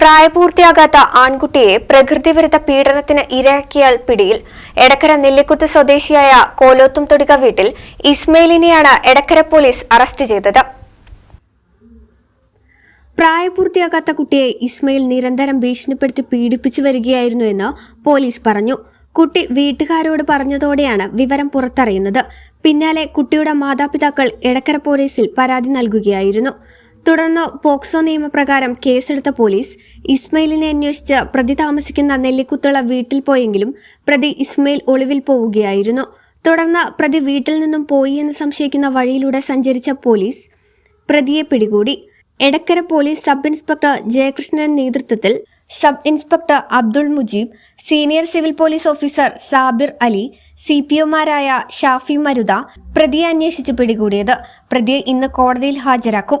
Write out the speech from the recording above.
പ്രായപൂർത്തിയാകാത്ത ആൺകുട്ടിയെ പ്രകൃതിവിരുദ്ധ പീഡനത്തിന് ഇരയാക്കിയാൽ പിടിയിൽ. എടക്കര നെല്ലിക്കുത്ത് സ്വദേശിയായ കോലോത്തും തൊടിക വീട്ടിൽ ഇസ്മയിലിനെയാണ് എടക്കര പോലീസ് അറസ്റ്റ് ചെയ്തത്. പ്രായപൂർത്തിയാകാത്ത കുട്ടിയെ ഇസ്മയിൽ നിരന്തരം ഭീഷണിപ്പെടുത്തി പീഡിപ്പിച്ചു വരികയായിരുന്നു എന്ന് പോലീസ് പറഞ്ഞു. കുട്ടി വീട്ടുകാരോട് പറഞ്ഞതോടെയാണ് വിവരം പുറത്തറിയുന്നത്. പിന്നാലെ കുട്ടിയുടെ മാതാപിതാക്കൾ എടക്കര പോലീസിൽ പരാതി നൽകുകയായിരുന്നു. തുടർന്ന് പോക്സോ നിയമപ്രകാരം കേസെടുത്ത പോലീസ് ഇസ്മയിലിനെ അന്വേഷിച്ച് പ്രതി താമസിക്കുന്ന നെല്ലിക്കുത്തുള്ള വീട്ടിൽ പോയെങ്കിലും പ്രതി ഇസ്മയിൽ ഒളിവിൽ പോവുകയായിരുന്നു. തുടർന്ന് പ്രതി വീട്ടിൽ നിന്നും പോയി എന്ന് സംശയിക്കുന്ന വഴിയിലൂടെ സഞ്ചരിച്ച പോലീസ് പ്രതിയെ പിടികൂടി. Edakkara police sub inspector Jayakrishnan നേതൃത്വത്തിൽ sub inspector Abdul Mujeeb senior civil police officer Sabir Ali C P ഒമാരായ Shafi മരുദ പ്രതിയെ അന്വേഷിച്ച് പിടികൂടിയത്. പ്രതിയെ ഇന്ന് കോടതിയിൽ ഹാജരാക്കും.